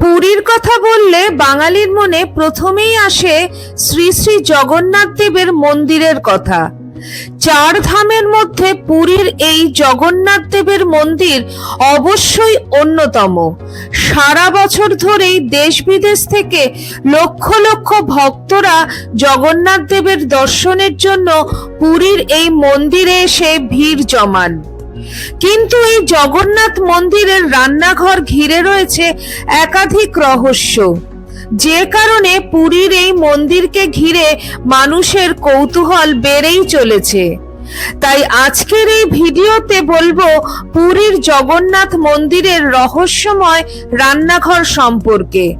পুরীর কথা বললে বাঙালির মনে প্রথমেই আসে শ্রী শ্রী জগন্নাথ দেবের মন্দিরের কথা। চার ধামের মধ্যে পুরীর এই জগন্নাথ দেবের মন্দির অবশ্যই অন্যতম। সারা বছর ধরেই দেশ বিদেশ থেকে লক্ষ লক্ষ ভক্তরা জগন্নাথ দেবের দর্শনের জন্য পুরীর এই মন্দিরে এসে ভিড় জমান। কিন্তু এই জগন্নাথ মন্দিরের রান্নাঘর ঘিরে রয়েছে একাধিক রহস্য। যে কারণে পুরীর এই মন্দিরকে ঘিরে মানুষের কৌতূহল বেড়েই চলেছে। তাই আজকের এই ভিডিওতে বলব পুরীর জগন্নাথ মন্দিরের রহস্যময় রান্নাঘর সম্পর্কে।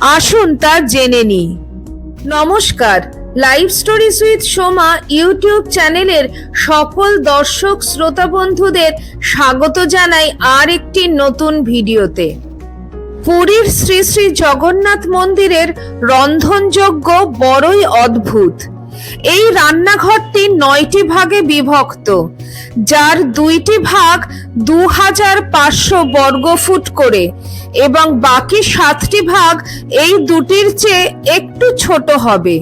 আসুন তা জেনে নিই। নমস্কার। Live stories with Soma YouTube চ্যানেলের সকল দর্শক শ্রোতা বন্ধুদের স্বাগত জানাই আর একটি নতুন ভিডিওতে। পুরীর শ্রী শ্রী জগন্নাথ মন্দিরের রন্ধনযোগ্য বড়ই অদ্ভুত। এই রান্নাঘরটি নয়টি ভাগে বিভক্ত, যার দুইটি ভাগ দু হাজার পাঁচশো বর্গফুট করে এবং বাকি সাতটি ভাগ এই দুটির চেয়ে একটু ছোট হবে।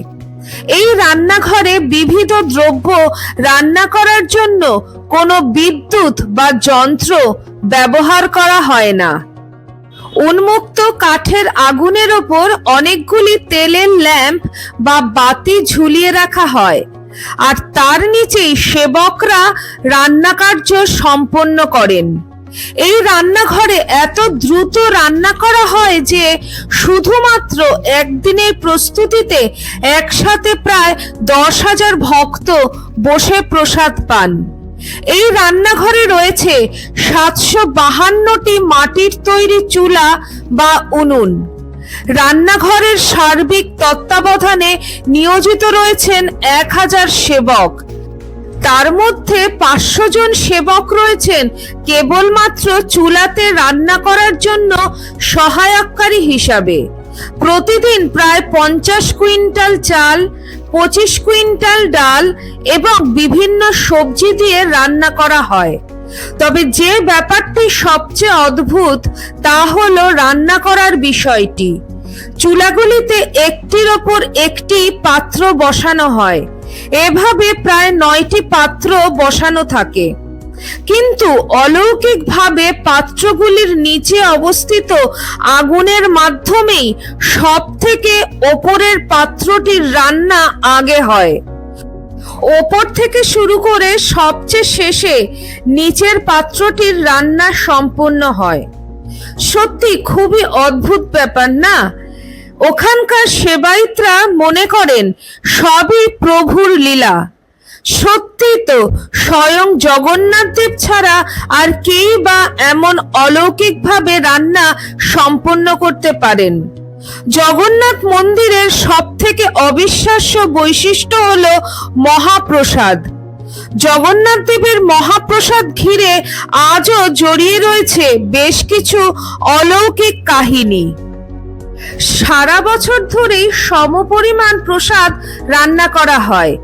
এই রান্নাঘরে বিবিধ দ্রব্য রান্না করার জন্য কোনো বিদ্যুৎ বা যন্ত্র ব্যবহার করা হয় না। উন্মুক্ত কাঠের আগুনের ওপর অনেকগুলি তেলের ল্যাম্প বা বাতি ঝুলিয়ে রাখা হয়, আর তার নিচেই সেবকরা রান্নাকার্য সম্পন্ন করেন। এই রান্নাঘরে এত দ্রুত রান্না করা হয় যে শুধুমাত্র একদিনের প্রস্তুতিতে একসাথে প্রায় দশ হাজার ভক্ত বসে প্রসাদ পান। এই রান্নাঘরে রয়েছে সাতশো বাহান্নটি মাটির তৈরি চুলা বা উনুন। রান্নাঘরের সার্বিক তত্ত্বাবধানে নিয়োজিত রয়েছেন এক হাজার সেবক। তার মধ্যে পাঁচশো জন সেবক রয়েছেন। কেবলমাত্র চুলাতে রান্না করার জন্য সহায়ককারী হিসাবে। প্রতিদিন প্রায় পঞ্চাশ কুইন্টাল চাল, পঁচিশ কুইন্টাল ডাল এবং বিভিন্ন সবজি দিয়ে রান্না করা হয়। তবে যে ব্যাপারটি সবচেয়ে অদ্ভুত, তা হলো রান্না করার বিষয়টি। চুলাগুলিতে একটির ওপর একটি পাত্র বসানো হয়। এভাবে প্রায় নয়টি পাত্র বসানো থাকে। কিন্তু অলৌকিকভাবে পাত্রগুলির নিচে অবস্থিত আগুনের মাধ্যমেই সব থেকে ওপরের পাত্রটির রান্না আগে হয়। ওপর থেকে শুরু করে সবচেয়ে শেষে নিচের পাত্রটির রান্না সম্পূর্ণ হয়। সত্যি খুবই অদ্ভুত ব্যাপার না? ওখানকার সেবায়িতরা মনে করেন, সবই প্রভুর লীলা। সত্যি তো, স্বয়ং জগন্নাথ দেব ছাড়া আর কেই বা এমন অলৌকিকভাবে রান্না সম্পন্ন করতে পারেন। জগন্নাথ মন্দিরের সব থেকে অবিশ্বাস্য বৈশিষ্ট্য হল মহাপ্রসাদ। জগন্নাথ দেবের মহাপ্রসাদ ঘিরে আজও জড়িয়ে রয়েছে বেশ কিছু অলৌকিক কাহিনী। সারা বছর ধরেই সমপরিমাণ প্রসাদ রান্না করা হয়।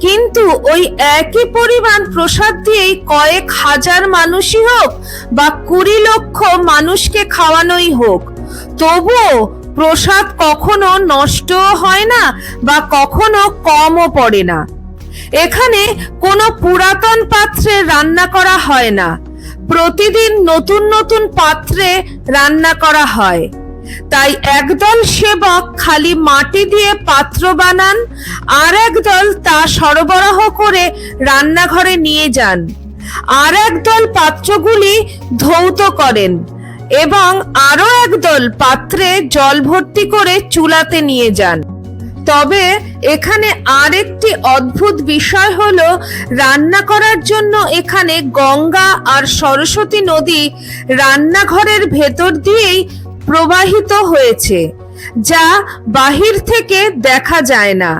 কিন্তু ওই একই পরিমাণ প্রসাদ দিয়েই কয়েক হাজার মানুষই হোক বা কুড়ি লক্ষ মানুষকে খাওয়ানোই হোক, তবুও প্রসাদ কখনো নষ্টও হয় না বা কখনো কমও পড়ে না। এখানে কোনো পুরাতন পাত্রে রান্না করা হয় না। প্রতিদিন নতুন নতুন পাত্রে রান্না করা হয়। তাই একদল সেবক খালি মাটি দিয়ে পাত্র বানান আর একদল তা সরবরাহ করে রান্নাঘরে নিয়ে যান। আর একদল পাত্রগুলি ধৌত করেন এবং আরও একদল পাত্রে জল ভর্তি করে চুলাতে নিয়ে যান। তবে এখানে আরেকটি অদ্ভুত বিষয় হলো, রান্না করার জন্য এখানে গঙ্গা আর সরস্বতী নদী রান্নাঘরের ভেতর দিয়েই প্রবাহিত হয়েছে, যা বাহির থেকে দেখা যায় না।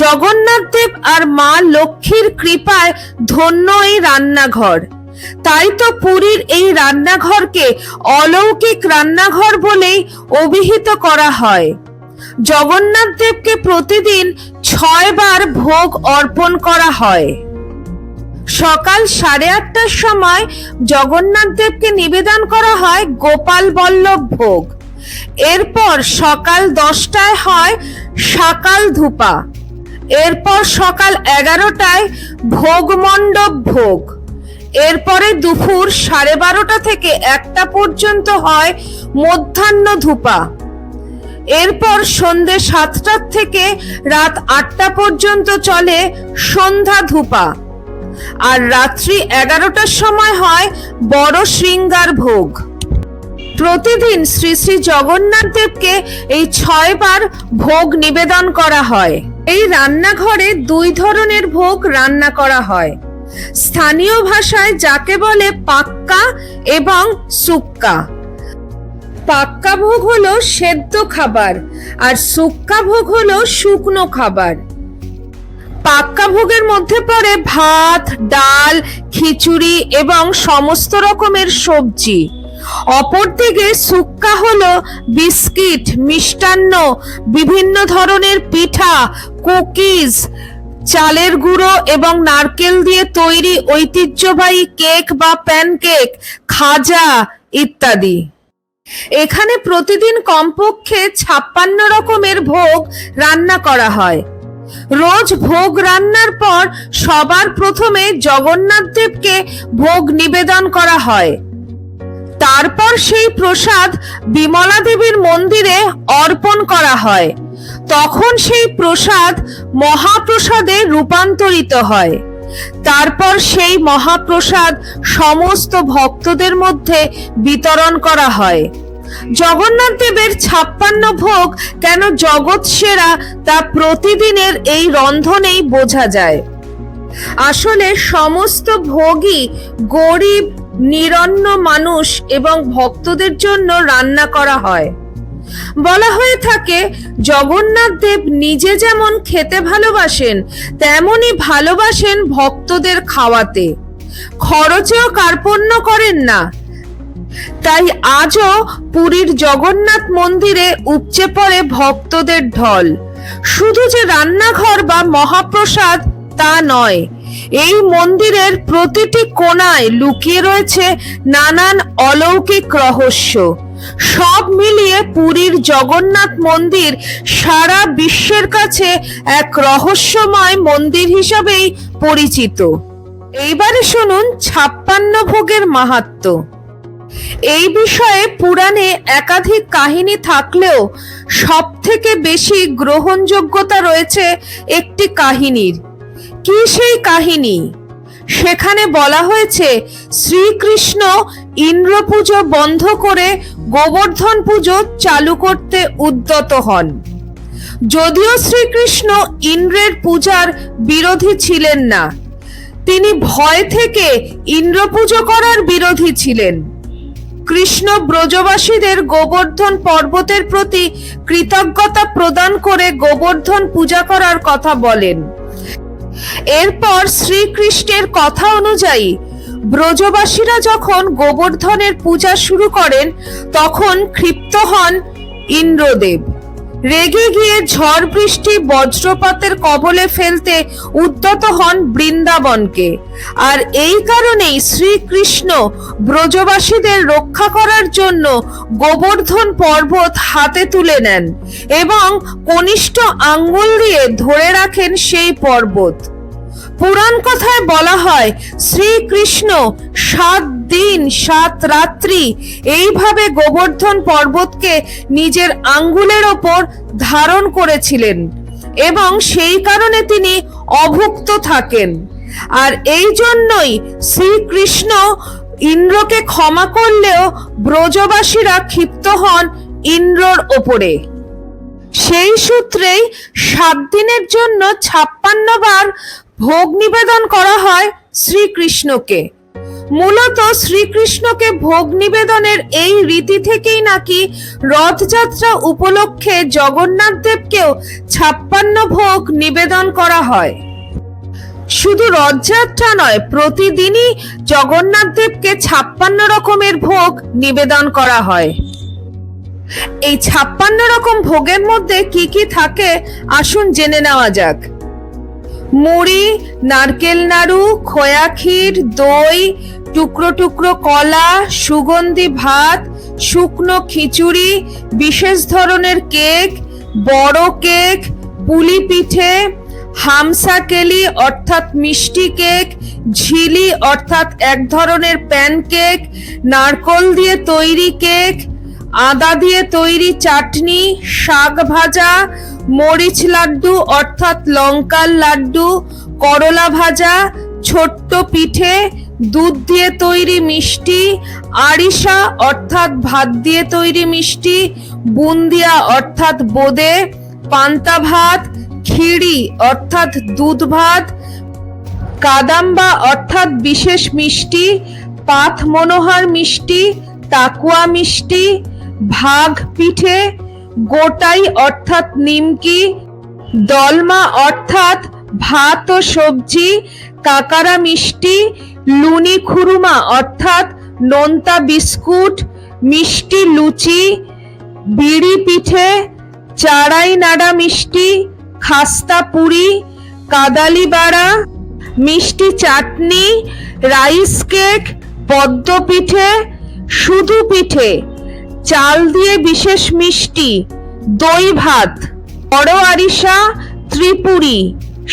জগন্নাথ দেব আর মা লক্ষ্মীর কৃপায় ধন্য এই রান্নাঘর। তাই তো পুরীর এই রান্নাঘরকে অলৌকিক রান্নাঘর বলেই অভিহিত করা হয়। জগন্নাথ দেবকে প্রতিদিন ছয়বার ভোগ অর্পণ করা হয়। সকাল সাড়ে আটটার সময় জগন্নাথ দেবকে নিবেদন করা হয় গোপাল বল্লভ ভোগ। এরপর সকাল দশটায় হয় সকাল ধূপা। এরপর সকাল এগারোটায় ভোগ মণ্ডপ ভোগ। এরপরে দুপুর সাড়ে বারোটা থেকে একটা পর্যন্ত হয় মধ্যাহ্ন ধূপা। এরপর সন্ধে সাতটার থেকে রাত আটটা পর্যন্ত চলে সন্ধ্যা ধূপা। আর রাত্রি এগারোটার সময় হয় বড় শৃঙ্গার ভোগ। প্রতিদিন শ্রী শ্রী জগন্নাথ দেবকে এই ছয়বার ভোগ নিবেদন করা হয়। এই রান্নাঘরে দুই ধরনের ভোগ রান্না করা হয়। স্থানীয় ভাষায় যাকে বলে পাক্কা এবং সুক্কা। পাক্কা ভোগ হলো সেদ্ধ খাবার আর সুক্কা ভোগ হলো শুকনো খাবার। পাক্কা ভোগের মধ্যে পড়ে ভাত, ডাল, খিচুড়ি এবং সমস্ত রকমের সবজি। অপরদিকে সুক্কা হলো বিস্কিট, মিষ্টান্ন, বিভিন্ন ধরনের পিঠা, কুকিজ, চালের গুঁড়ো এবং নারকেল দিয়ে তৈরি ঐতিহ্যবাহী কেক বা প্যানকেক, খাজা ইত্যাদি। এখানে প্রতিদিন কমপক্ষে ছাপ্পান্ন রকমের ভোগ রান্না করা হয়। রোজ ভোগ রান্নার পর সবার প্রথমে জগন্নাথ দেবকে ভোগ নিবেদন করা হয়। তারপর সেই প্রসাদ বিমলা দেবীর মন্দিরে অর্পণ করা হয়। তখন সেই প্রসাদ মহাপ্রসাদে রূপান্তরিত হয়। তারপর সেই মহাপ্রসাদ সমস্ত ভক্তদের মধ্যে বিতরণ করা হয়। জগন্নাথ দেবের ছাপ্পান্ন ভোগ কেন জগৎ সেরা তা প্রতিদিনের এই রন্ধনেই বোঝা যায়। আসলে সমস্ত ভোগই গরিব, নিরন্ন মানুষ এবং ভক্তদের জন্য রান্না করা হয়। বলা হয়ে থাকে, জগন্নাথ দেব নিজে যেমন খেতে ভালোবাসেন, তেমনই ভালোবাসেন ভক্তদের খাওয়াতে। খরচেও কার্পণ্য করেন না। তাই আজও পুরীর জগন্নাথ মন্দিরে উপচে পড়ে ভক্তদের ঢল। শুধু যে রান্নাঘর বা মহাপ্রসাদ তা নয়, এই মন্দিরের প্রতিটি কোণায় লুকিয়ে রয়েছে নানান অলৌকিক রহস্য। সব মিলিয়ে পুরীর জগন্নাথ মন্দির সারা বিশ্বের কাছে এক রহস্যময় মন্দির হিসাবেই পরিচিত। এইবারে শুনুন ছাপ্পান্ন ভোগের মাহাত্ম্য এই বিষয়ে পুরাণে একাধিক কাহিনী থাকলেও সব থেকে বেশি গ্রহণযোগ্যতা রয়েছে একটি কাহিনীর। কি সেই কাহিনী? সেখানে বলা হয়েছে, শ্রীকৃষ্ণ ইন্দ্র পুজো বন্ধ করে গোবর্ধন পুজো চালু করতে উদ্যত হন। যদিও শ্রীকৃষ্ণ ইন্দ্রের পূজার বিরোধী ছিলেন না, তিনি ভয় থেকে ইন্দ্র পুজো করার বিরোধী ছিলেন। কৃষ্ণ ব্রজবাসীদের গোবর্ধন পর্বতের প্রতি কৃতজ্ঞতা প্রদান করে গোবর্ধন পূজা করার কথা বলেন। এরপর শ্রীকৃষ্ণের কথা অনুযায়ী ব্রজবাসীরা যখন গোবর্ধনের পূজা শুরু করেন, তখন ক্ষিপ্ত হন ইন্দ্রদেব। রেগে গিয়ে ঝড় বৃষ্টি বজ্রপাতের কবলে ফেলতে উদ্যত হন বৃন্দাবনকে। আর এই কারণেই শ্রীকৃষ্ণ ব্রজবাসীদের রক্ষা করার জন্য গোবর্ধন পর্বত হাতে তুলে নেন এবং কনিষ্ঠ আঙ্গুল দিয়ে ধরে রাখেন সেই পর্বত। পুরাণ কথায় বলা হয়, শ্রীকৃষ্ণ সাত দিন, সাত রাত্রি এইভাবে গোবর্ধন পর্বতকে নিজের আঙ্গুলের ওপর ধারণ করেছিলেন এবং সেই কারণে তিনি অভুক্ত থাকেন। আর এই জন্যই শ্রীকৃষ্ণ ইন্দ্রকে ক্ষমা করলেও ব্রজবাসীরা ক্ষিপ্ত হন ইন্দ্রর ওপরে। সেই সূত্রেই সাত দিনের জন্য ছাপ্পান্ন বার ভোগ নিবেদন করা হয় শ্রীকৃষ্ণকে। মূলত শ্রীকৃষ্ণকে ভোগ নিবেদনের এই রীতি থেকেই নাকি রথযাত্রা উপলক্ষে জগন্নাথ দেবকেও ছাপ্পান্ন ভোগ নিবেদন করা হয়। শুধু রথযাত্রা নয়, প্রতিদিনই জগন্নাথ দেবকে ছাপ্পান্ন রকমের ভোগ নিবেদন করা হয়। এই ছাপ্পান্ন রকম ভোগের মধ্যে কি কি থাকে? আসুন জেনে নেওয়া যাক। মুড়ি, নারকেল নাড়ু, খোয়া ক্ষীর, দই, টুকরো টুকরো কলা, সুগন্ধি ভাত, শুকনো খিচুড়ি, বিশেষ ধরনের কেক, বড় কেক, পুলি পিঠে, হামসা কেলি অর্থাৎ মিষ্টি কেক, ঝিলি অর্থাৎ এক ধরনের প্যানকেক, নারকল দিয়ে তৈরি কেক, আদা দিয়ে তৈরি চাটনি, শাক ভাজা মরিচ লাড্ডু, অর্থাৎ লঙ্কার লাড্ডু, করলা ভাজা, ছোট্ট পিঠে, দুধ দিয়ে তৈরি মিষ্টি আরিশা অর্থাৎ ভাত দিয়ে তৈরি মিষ্টি, বুন্দিয়া, অর্থাৎ বোদে, পান্তা ভাত, খিড়ি, অর্থাৎ দুধ ভাত, কাদাম্বা, অর্থাৎ বিশেষ মিষ্টি পাথ মনোহর মিষ্টি, তাকুয়া মিষ্টি, ভাগ পিঠে গোটাই অর্থাৎ নিমকি দলমা অর্থাৎ ভাত ও সবজি কাকারা মিষ্টি, লুনি খুরুমা অর্থাৎ নোনতা বিস্কুট, মিষ্টি লুচি, বিড়ি পিঠে, চারাই নাড়া মিষ্টি, খাস্তা পুরি, কাদালি বাড়া, মিষ্টি চাটনি, রাইস কেক, পদ্ম পিঠে, শুধু পিঠে। চাল দিয়ে বিশেষ মিষ্টি, দই ভাত, বড় আরিসা ত্রিপুরি,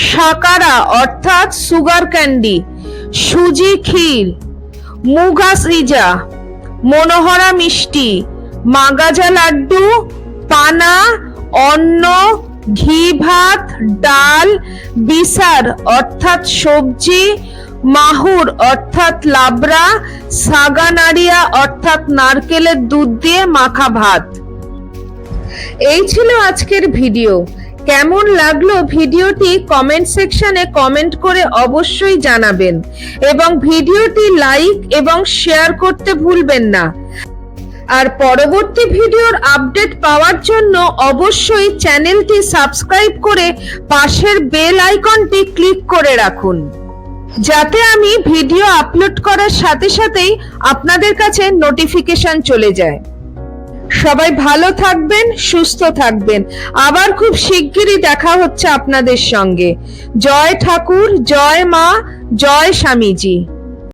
সাকারা অর্থাৎ সুগার ক্যান্ডি, সুজি ক্ষীর, মুগা সিজা, মনোহরা মিষ্টি, মাগাজা লাড্ডু, পানা, অন্ন, ঘি ভাত, ডাল, বিসার অর্থাৎ সবজি মাহুর, অর্থাৎ লাবড়া, সাগানাড়িয়া, অর্থাৎ নারকেলের দুধ দিয়ে মাখা ভাত। এই ছিল আজকের ভিডিও। কেমন লাগল ভিডিওটি কমেন্ট সেকশনে কমেন্ট করে অবশ্যই জানাবেন এবং ভিডিওটি লাইক এবং শেয়ার করতে ভুলবেন না। আর পরবর্তী ভিডিওর আপডেট পাওয়ার জন্য অবশ্যই চ্যানেলটি সাবস্ক্রাইব করে পাশের বেল আইকনটি ক্লিক করে রাখুন। যাতে আমি ভিডিও আপলোড করার সাথে সাথেই আপনাদের কাছে নোটিফিকেশন চলে যায়। সবাই ভালো থাকবেন, সুস্থ থাকবেন। আবার খুব শিগগিরই দেখা হচ্ছে আপনাদের সঙ্গে। জয় ঠাকুর, জয় মা, জয় স্বামীজি।